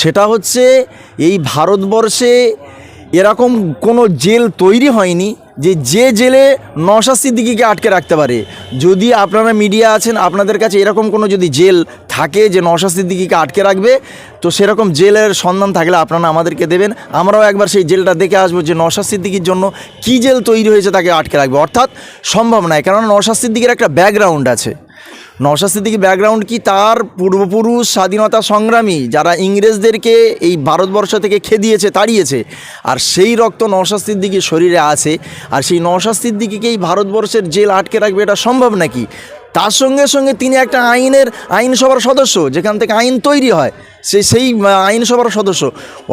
সেটা হচ্ছে এই ভারতবর্ষে এরকম কোনো জেল তৈরি হয়নি যে যে জেলে নশা সিদ্দিকিকে আটকে রাখতে পারে। যদি আপনারা মিডিয়া আছেন, আপনাদের কাছে এরকম কোনো যদি জেল থাকে যে নশা সিদ্দিকিকে আটকে রাখবে, তো সেরকম জেলের সন্ধান থাকলে আপনারা আমাদেরকে দেবেন। আমরাও একবার সেই জেলটা দেখে আসব যে নশা সিদ্দিকির জন্য কী জেল তৈরি হয়েছে তাকে আটকে রাখবে। অর্থাৎ সম্ভব নয়, কেননা নশা সিদ্দিকির একটা ব্যাকগ্রাউন্ড আছে। নওশাদ সিদ্দিকী ব্যাকগ্রাউন্ড কি? তার পূর্বপুরুষ স্বাধীনতা সংগ্রামী যারা ইংরেজদেরকে এই ভারতবর্ষ থেকে খেদিয়েছে, তাড়িয়েছে, আর সেই রক্ত নওশাদ সিদ্দিকীর শরীরে আছে। আর সেই নওশাদ সিদ্দিকীকে এই ভারতবর্ষের জেল আটকে রাখবে এটা সম্ভব নাকি? তার সঙ্গে সঙ্গে তিনি একটা আইনের আইনসভার সদস্য, যেখান থেকে আইন তৈরি হয়। সে সেই আইনসভার সদস্য।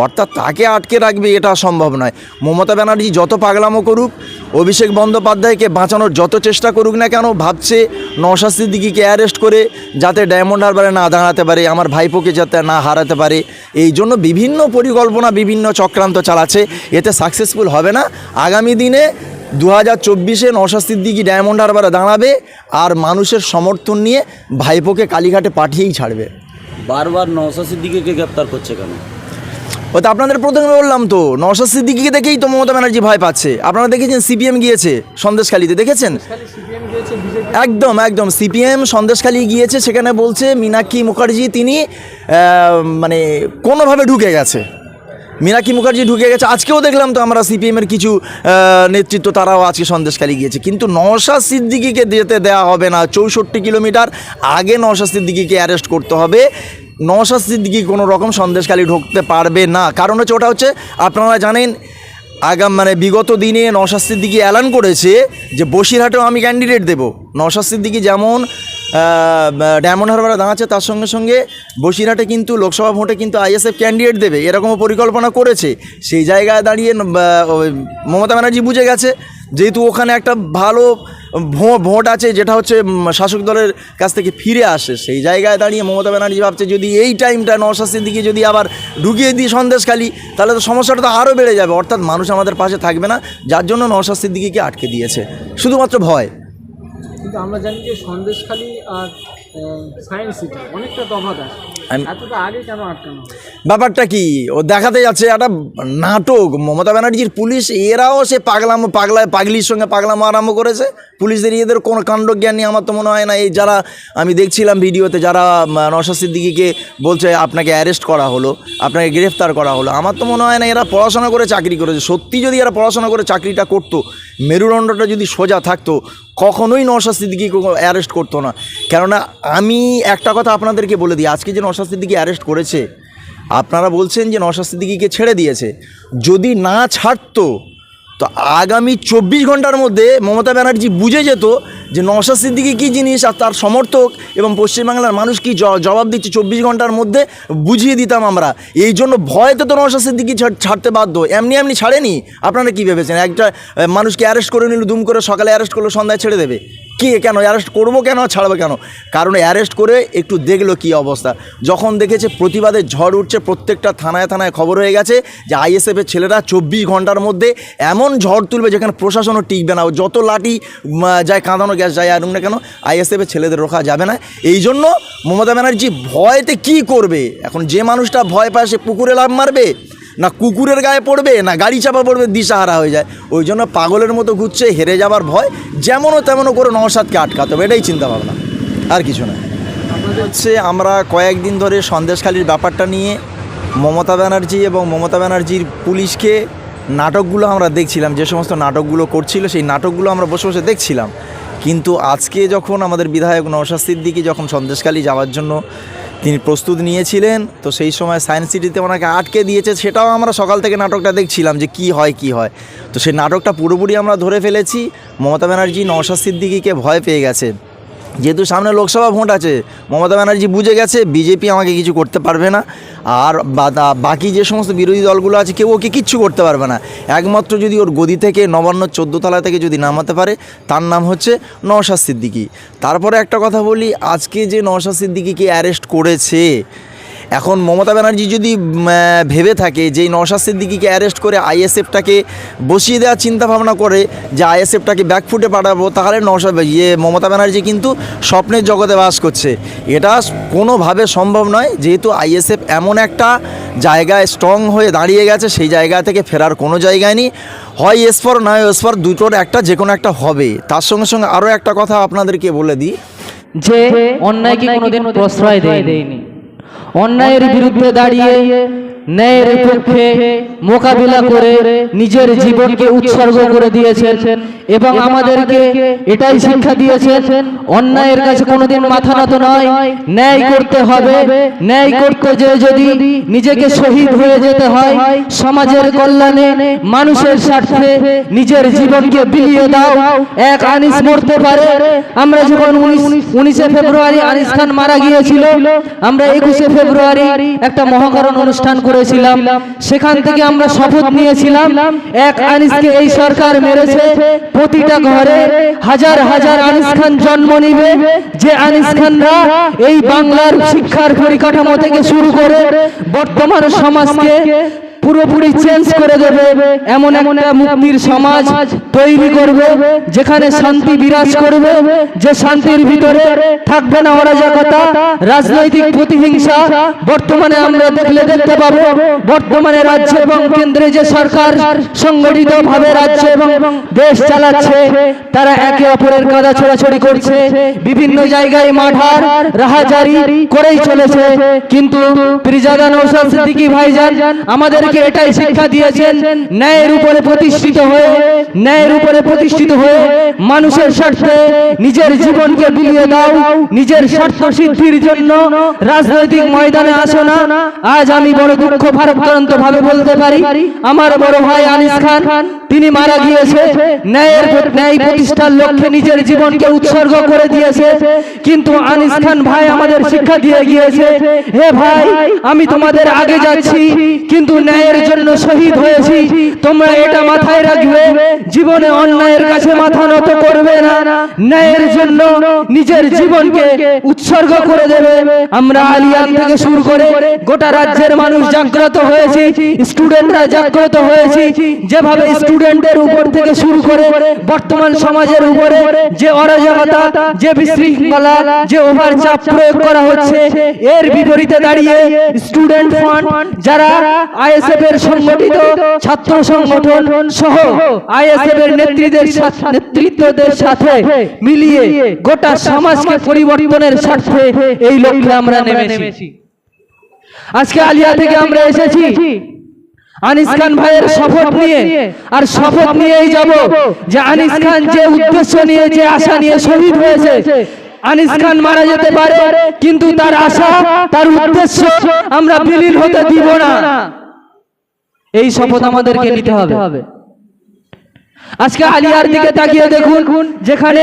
অর্থাৎ তাকে আটকে রাখবে এটা সম্ভব নয়। মমতা ব্যানার্জি যত পাগলামো করুক অভিষেক বন্দ্যোপাধ্যায়কে বাঁচানোর যত চেষ্টা করুক না কেন, ভাবছে নওশাদ সিদ্দিকিকে অ্যারেস্ট করে যাতে ডায়মন্ড হারবারে না দাঁড়াতে পারে, আমার ভাইপোকে যাতে না হারাতে পারে। এই জন্য বিভিন্ন পরিকল্পনা, বিভিন্ন চক্রান্ত চালাচ্ছে। এতে সাকসেসফুল হবে না। আগামী দিনে দু হাজার চব্বিশে নওশাদ সিদ্দিকি ডায়মন্ড হারবারে দাঁড়াবে আর মানুষের সমর্থন নিয়ে ভাইপোকে কালীঘাটে পাঠিয়েই ছাড়বে। বারবার নওশা সিদ্দিকিকে গ্রেপ্তার করছে কেন? ও তো আপনাদের প্রথমে বললাম তো নওশাদ সিদ্দিকিকে দেখেই তো মমতা ব্যানার্জি ভয় পাচ্ছে। আপনারা দেখেছেন সিপিএম গিয়েছে সন্দেশখালিতে দেখেছেন? একদম একদম সিপিএম সন্দেশখালি গিয়েছে সেখানে বলছে মীনাক্ষী মুখার্জি তিনি মানে কোনোভাবে ঢুকে গেছে। মীনাক্ষী মুখার্জি ঢুকে গেছে। আজকেও দেখলাম তো আমরা সিপিএমের কিছু নেতৃত্ব তারাও আজকে সন্দেশখালি গিয়েছে। কিন্তু নওশাদ সিদ্দিকিকে যেতে দেওয়া হবে না। চৌষট্টি কিলোমিটার আগে নওশাদ সিদ্দিকিকে অ্যারেস্ট করতে হবে। নওশাদ সিদ্দিকি কোনো রকম সন্দেশখালি ঢুকতে পারবে না। কারণ হচ্ছে ওটা হচ্ছে আপনারা জানেন, আগাম মানে বিগত দিনে নওশাদ সিদ্দিকি অ্যালান করেছে যে বসিরহাটেও আমি ক্যান্ডিডেট দেব। নওশাদ সিদ্দিকি যেমন ডায়মন্ড হারবারে দাঁড়াচ্ছে, তার সঙ্গে সঙ্গে বসিরহাটে কিন্তু লোকসভা ভোটে কিন্তু আইএসএফ ক্যান্ডিডেট দেবে। এরকমও পরিকল্পনা করেছে। সেই জায়গায় দাঁড়িয়ে মমতা ব্যানার্জি বুঝে গেছে, যেহেতু ওখানে একটা ভালো ভোট আছে যেটা হচ্ছে শাসক দলের কাছ থেকে ফিরে আসে। সেই জায়গায় দাঁড়িয়ে মমতা ব্যানার্জি ভাবছে, যদি এই টাইমটা নশাস্তির দিকে যদি আবার ঢুকিয়ে দিই সন্দেশখালি, তাহলে তো সমস্যাটা তো আরও বেড়ে যাবে। অর্থাৎ মানুষ আমাদের পাশে থাকবে না, যার জন্য নশাস্তির দিকে আটকে দিয়েছে। শুধুমাত্র ভয়। কিন্তু আমরা জানি যে সন্দেশখালী আর সায়েন্স সিটি অনেকটা আছে। এতটা আগে কেন আটকানো ব্যাপারটা কি? ও দেখাতে যাচ্ছে একটা নাটক। মমতা ব্যানার্জির পুলিশ এরাও সে পাগলাম পাগলা পাগলির সঙ্গে পাগলামো আরম্ভ করেছে। পুলিশদের এদের কোনো কাণ্ড জ্ঞান নেই আমার তো মনে হয় না। এই যারা আমি দেখছিলাম ভিডিওতে যারা নওশাদ সিদ্দিকিকে বলছে আপনাকে অ্যারেস্ট করা হলো আপনাকে গ্রেফতার করা হলো আমার তো মনে হয় না এরা পড়াশোনা করে চাকরি করেছে। সত্যি যদি এরা পড়াশোনা করে চাকরিটা করতো মেরুদণ্ডটা যদি সোজা থাকতো কখনোই নশা সিদ্দিকি অ্যারেস্ট করতো না। কেননা আমি একটা কথা আপনাদেরকে বলে দিই, আজকে যে নশা সিদ্দিকি অ্যারেস্ট করেছে, আপনারা বলছেন যে নশা সিদ্দিকিকে ছেড়ে দিয়েছে। যদি না ছাড়তো তো আগামী চব্বিশ ঘণ্টার মধ্যে মমতা ব্যানার্জি বুঝে যেত যে নশা সিদ্দিকি কী জিনিস আর তার সমর্থক এবং পশ্চিমবাংলার মানুষ কি জবাব দিচ্ছে চব্বিশ ঘণ্টার মধ্যে, বুঝিয়ে দিতাম আমরা। এই জন্য ভয়তে তো নশা সিদ্দিকি ছাড়- ছাড়তে বাধ্য। এমনি এমনি ছাড়েনি? আপনারা কি ভেবেছেন? একটা মানুষকে অ্যারেস্ট করে নিল, দুম করে সকালে অ্যারেস্ট করল, সন্ধ্যায় ছেড়ে দেবে। কে, কেন অ্যারেস্ট করব কেন, ছাড়বো কেন? কারণ অ্যারেস্ট করে একটু দেখল কি অবস্থা। যখন দেখেছে প্রতিবাদে ঝড় উঠছে, প্রত্যেকটা থানায় থানায় খবর হয়ে গেছে যে আইএসএফের ছেলেরা চব্বিশ ঘণ্টার মধ্যে এমন ঝড় তুলবে যেখানে প্রশাসনও টিকবে না। যত লাঠি যায় কাঁদানো, গ্যাস যায় আর না কেন আইএসএফের ছেলেদের রোখা যাবে না। এই জন্য মমতা ব্যানার্জি ভয়তে কি করবে? এখন যে মানুষটা ভয় পায়, সে পুকুরে লাভ মারবে? না কুকুরের গায়ে পড়বে, না গাড়ি চাপা পড়বে, দিশাহারা হয়ে যায়। ওই জন্য পাগলের মতো ঘুরছে, হেরে যাবার ভয়, যেমনও তেমনও করে নওশাদকে আটকাতে হবে, এটাই চিন্তা ভাবনা, আর কিছু না। হচ্ছে আমরা কয়েকদিন ধরে সন্দেশখালির ব্যাপারটা নিয়ে মমতা ব্যানার্জি এবং মমতা ব্যানার্জির পুলিশকে নাটকগুলো আমরা দেখছিলাম, যে সমস্ত নাটকগুলো করছিল, সেই নাটকগুলো আমরা বসে বসে দেখছিলাম। কিন্তু আজকে যখন আমাদের বিধায়ক নওশাদ সিদ্দিকি যখন সন্দেশখালি যাওয়ার জন্য তিনি প্রস্তুত নিয়েছিলেন, তো সেই সময় সায়েন্স সিটিতে ওনাকে আটকে দিয়েছে, সেটাও আমরা সকাল থেকে নাটকটা দেখছিলাম যে কি হয় কি হয়। তো সেই নাটকটা পুরোপুরি আমরা ধরে ফেলেছি, মমতা ব্যানার্জি, নওশাদ সিদ্দিকিকে ভয় পেয়ে গেছে। যেহেতু সামনে লোকসভা ভোট আছে, মমতা ব্যানার্জি বুঝে গেছে, বিজেপি আমাকে কিছু করতে পারবে না। আর বাকি যে সমস্ত বিরোধী দলগুলো আছে, কেউ ওকে কিচ্ছু করতে পারবে না। একমাত্র যদি ওর গদি থেকে নবান্ন চোদ্দোতলা থেকে যদি নামাতে পারে, তার নাম হচ্ছে নওশাদ সিদ্দিকি। তারপরে একটা কথা বলি, আজকে যে নওশাদ সিদ্দিকিকে অ্যারেস্ট করেছে এখন মমতা ব্যানার্জি যদি ভেবে থাকে যে নওশাদ সিদ্দিকিকে অ্যারেস্ট করে আইএসএফটাকে বসিয়ে দেওয়ার চিন্তা ভাবনা করে যে আইএসএফটাকে ব্যাকফুটে পাঠাবো, তাহলে নওশাদ ইয়ে মমতা ব্যানার্জি কিন্তু স্বপ্নের জগতে বাস করছে। এটা কোনোভাবে সম্ভব নয়, যেহেতু আইএসএফ এমন একটা জায়গায় স্ট্রং হয়ে দাঁড়িয়ে গেছে, সেই জায়গা থেকে ফেরার কোনো জায়গায় নেই। হয় এসপর নয় এসপর দুটোর একটা, যে কোনো একটা হবে। তার সঙ্গে সঙ্গে আরও একটা কথা আপনাদেরকে বলে দিই। যে অন্যায়কে কোনোদিন প্রশ্রয় দেয়নি? অন্যায়ের বিরুদ্ধে দাঁড়িয়ে ন্যায়ের পক্ষে মোকাবিলা করে নিজের জীবনকে উৎসর্গ করে দিয়েছেন এবং আমাদেরকে এটাই শিক্ষা দিয়েছেন অন্যায়ের কাছে কোনোদিন মাথা নত নয়। ন্যায় করতে হবে ন্যায় করতে যে যদি নিজেকে শহীদ হয়ে যেতে হয় সমাজের কল্যাণে মানুষের স্বার্থে নিজের জীবনকে বিলিয়ে দাও। এক আনিস মরতে পারে। আমরা যখন উনিশে ফেব্রুয়ারি আনিস খান মারা গিয়েছিল আমরা একুশে ফেব্রুয়ারি একটা মহাকরণ অনুষ্ঠান করেছিলাম, সেখান থেকে আমরা শপথ নিয়েছিলাম, এক আনিসকে এই সরকার মেরেছে, প্রতিটা ঘরে হাজার হাজার আনিস খান জন্ম নিবে, যে আনিস খানরা এই বাংলার শিক্ষার পরিকাঠামো থেকে শুরু করে বর্তমান সমাজকে পুরোপুরি চেঞ্জ করে দেবে এমন একটা মুক্তির সমাজ তৈরি করবে যেখানে শান্তি বিরাজ করবে যে শান্তির ভিতরে থাকবে না অরাজকতা রাজনৈতিক প্রতিহিংসা বর্তমানে আমরা দেখলে দেখতে পাবো বর্তমানে রাজ্য এবং কেন্দ্রে যে সরকার সংগঠিত ভাবে রাজ্য এবং দেশ চালাচ্ছে তারা একে অপরের কাদা ছোড়াছড়ি করছে বিভিন্ন জায়গায় মাঠার রাহাজারি করেই চলেছে কিন্তু পিরজাদা নৌসাদ সিদ্দিকী ভাইজান? আমাদেরকে এটাই শিক্ষা দিয়েছেন, ন্যায়ের উপরে প্রতিষ্ঠিত হয়ে, ন্যায়ের উপরে প্রতিষ্ঠিত হয়ে মানুষের স্বার্থে নিজের জীবনকে বিলিয়ে দাও, নিজের স্বার্থ সিদ্ধির জন্য রাজনৈতিক ময়দানে আসো না। আজ আমি বড় দুঃখ ভারাক্রান্ত ভাবে বলতে পারি। আমার বড় ভাই আনিস খান, তিনি মারা গিয়েছে। ন্যায়ের ন্যায় প্রতিষ্ঠার লক্ষ্যে নিজের জীবনকে উৎসর্গ করে দিয়েছে। কিন্তু আনিস খান ভাই আমাদের শিক্ষা দিয়ে গিয়েছে, হে ভাই, আমি তোমাদের আগে যাচ্ছি, কিন্তু ন্যায়ের জন্য শহীদ হয়েছি। তোমরা এটা মাথায় রাখবে। জীবনে অন্যায়ের কাছে মাথা নত করবে না। ন্যায়ের জন্য নিজের জীবনকে উৎসর্গ করে দেবে। আমরা আলিয়ান থেকে শুরু করে গোটা রাজ্যের মানুষ জাগ্রত হয়েছি। স্টুডেন্টরা জাগ্রত হয়েছি। যেভাবে স্টুডেন্টের উপর থেকে শুরু করে বর্তমান সমাজের উপরে যে অরাজকতা যে বিশৃঙ্খলা যে ওভারচাপ প্রয়োগ করা হচ্ছে এর বিপরীতে দাঁড়িয়ে স্টুডেন্ট ফান্ড যারা আইএসএফ এর সংগঠিত ছাত্র সংগঠন সহ আইএসএফ এর সাথে- নেতৃত্বদের সাথে মিলিয়ে গোটা সমাজকে পরিবর্তনের স্বার্থে এই লক্ষ্যে আমরা নেমেছি। আজকে আলিয়া থেকে আমরা এসেছি। আনিস খান ভাইয়ের শপথ নিয়ে। আর শপথ নিয়েই যাব যে আনিস খান যে উদ্দেশ্য নিয়ে, যে আশা নিয়ে শহীদ হয়েছে, আনিস খান মারা যেতে পারে, কিন্তু তার আশা, তার উদ্দেশ্য আমরা বিলীন হতে দিব না। এই শপথ আমাদেরকে নিতে হবে। আজকে আলিয়ার দিকে তাকিয়ে দেখুন যেখানে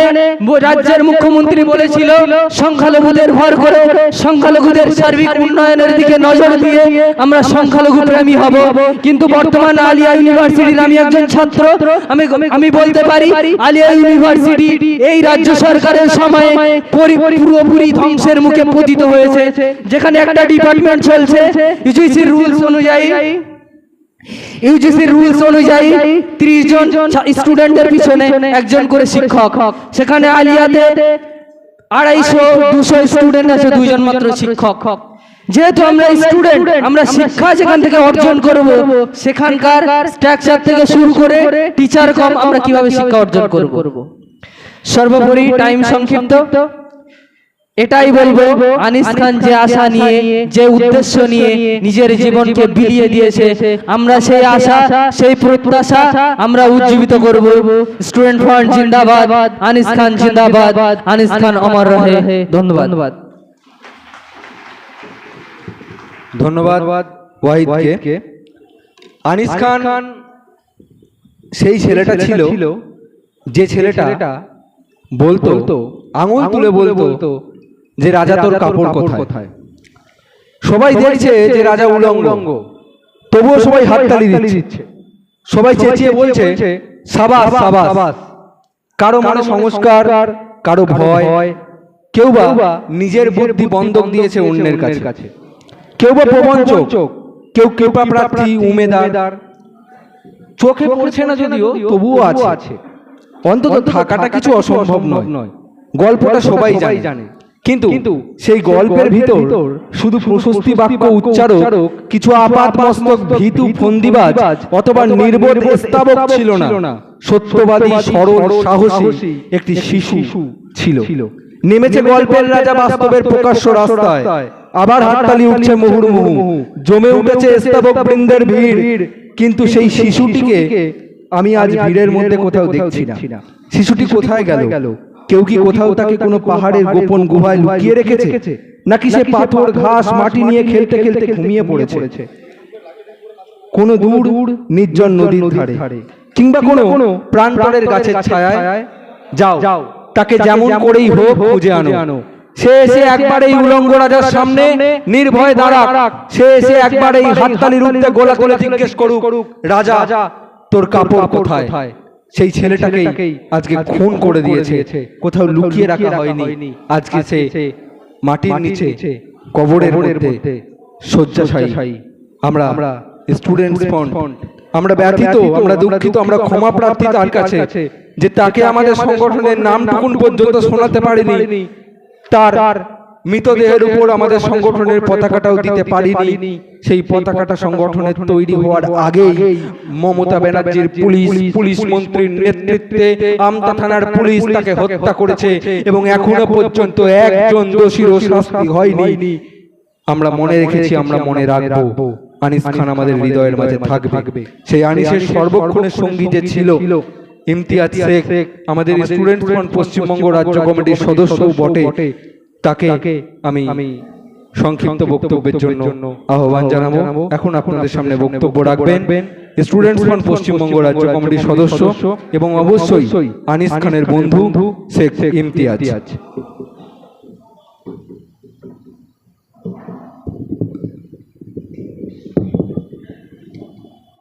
রাজ্যের মুখ্যমন্ত্রী বলেছিল সংখ্যালঘুদের ভর করে সংখ্যালঘুদের সার্বিক উন্নয়নের দিকে নজর দিয়ে আমরা সংখ্যালঘু প্রেমী হব। কিন্তু বর্তমান আলিয়া ইউনিভার্সিটির আমি একজন ছাত্র আমি আমি বলতে পারি আলিয়া ইউনিভার্সিটি এই রাজ্য সরকারের সময়ে পরি- পুরোপুরি ধ্বংসের মুখে পতিত হয়েছে যেখানে একটা ডিপার্টমেন্ট চলছে ইউজিসির রুলস অনুযায়ী ইউজিসির রুলস অনুযায়ী ত্রিশ জন স্টুডেন্টের পিছনে একজন করে শিক্ষক। সেখানে আলিয়াতে আড়াইশো দুশো স্টুডেন্ট আছে দুইজন মাত্র শিক্ষক। যেহেতু আমরা স্টুডেন্ট আমরা শিক্ষা যেখান থেকে অর্জন করব সেখানকার স্ট্রাকচার থেকে শুরু করে টিচার কম আমরা কীভাবে শিক্ষা অর্জন করব। সর্বোপরি টাইম সংক্ষিপ্ত। এটাই বলব আনিস খান যে আশা নিয়ে যে উদ্দেশ্য নিয়ে নিজের জীবনকে বিলিয়ে দিয়েছে আমরা সেই আশা সেই প্রত্যাশা আমরা উজ্জীবিত করব। স্টুডেন্ট ফান্ড জিন্দাবাদ আনিস খান জিন্দাবাদ আনিস খান অমর রহে ধন্যবাদ ধন্যবাদ ওয়াহিদকে আনিস খান সেই ছেলেটা ছিল যে ছেলেটা বলতো আঙুল তুলে বলতো যে রাজা তোর কাপড় কোথায়? সবাই দেখছে যে রাজা উলঙ্গ। তবুও সবাই হাততালি দিচ্ছে। সবাই চেঁচিয়ে বলছে সাবাস সাবাস কারও মানে সংস্কার কারও ভয়। কেউ বা নিজের বুদ্ধি বন্ধক দিয়েছে অন্যের কাছে। কেউ বা প্রবঞ্চক। কেউ কৃপা প্রার্থী উমেদার। চোখে পড়ছে না যদিও তবুও আছে। অন্তত থাকাটা কিছু অসম্ভব নয়। গল্পটা সবাই জানে। কিন্তু সেই গল্পের ভিতর শুধু প্রশস্তি বাক্য উচ্চারক কিছু আপাত মস্তক ভীতু ফন্দিবাজ অথবা নির্বোধ স্তাবক ছিল না। সত্যবাদী সরল সাহসী একটি শিশু ছিল। নেমেছে গল্পের রাজা বাস্তবের প্রকাশ্য রাস্তায়। আবার হাততালি উঠছে মুহুর্মুহু। জমে উঠেছে স্তাবক বৃন্দের ভিড়। কিন্তু সেই শিশুটিকে আমি আজ ভিড়ের মধ্যে কোথাও দেখছি না। শিশুটি কোথায় গেল? কেউ কি কোথাও তাকে কোনো পাহাড়ের গোপন গুহায় লুকিয়ে রেখেছে? নাকি সে পাথর, ঘাস, মাটি নিয়ে খেলতে খেলতে ঘুমিয়ে পড়েছে? কোনো দূর, নির্জন নদীর ধারে। কিংবা কোনো প্রান্তরের গাছের ছায়ায়? যাও, তাকে যেমন করেই হোক খুঁজে আনো। সে এসে একবার এই উলঙ্গ রাজার সামনে নির্ভয় দাঁড়াক। সে এসে একবার এই হাততালির উঠতে গোলা করে জিজ্ঞেস করুক, রাজা, তোর কাপড় কোথায়? সেই ছেলেটাকেই আজকে খুন করে দিয়েছে। কোথাও লুকিয়ে রাখা হয়নি। আজকে সে মাটির নিচে কবরের মধ্যে শয্যাশায়ী। আমরা আমরা স্টুডেন্ট ফন্ড আমরা ব্যথিত আমরা দুঃখিত আমরা ক্ষমা প্রার্থী তার কাছে। যে তাকে আমাদের সংগঠনের নামটুকুন পর্যন্ত শোনাতে পারিনি। তার মৃতদেহের উপর আমাদের সংগঠনের পতাকাটাও দিতে পারিনি। সেই পতাকাটা সংগঠনের তৈরি হওয়ার আগেই মমতা ব্যানার্জির পুলিশ পুলিশ মন্ত্রীর নেতৃত্বে আমতা থানার পুলিশ তাকে হত্যা করেছে এবং এখনও পর্যন্ত একজন দোষীরও শাস্তি হয়নি। আমরা মনে রেখেছি আমরা মনে রাখব। আনিস খান আমাদের হৃদয়ের মাঝে থাকবে। সেই আনিসের সর্বক্ষণের সঙ্গী যে ছিল ইমতিয়াজ শেখ আমাদের স্টুডেন্ট ফ্রন্ট পশ্চিমবঙ্গ রাজ্য কমিটির সদস্য বটে তাকে আমি সংক্ষিপ্ত বক্তব্যের জন্য আহ্বান জানাব। এখন আপনাদের সামনে বক্তব্য রাখবেন স্টুডেন্টস ফ্রন্ট পশ্চিমবঙ্গ রাজ্য কমিটির সদস্য এবং অবশ্যই আনিস খানের বন্ধু শেখ ইমতিয়াজ।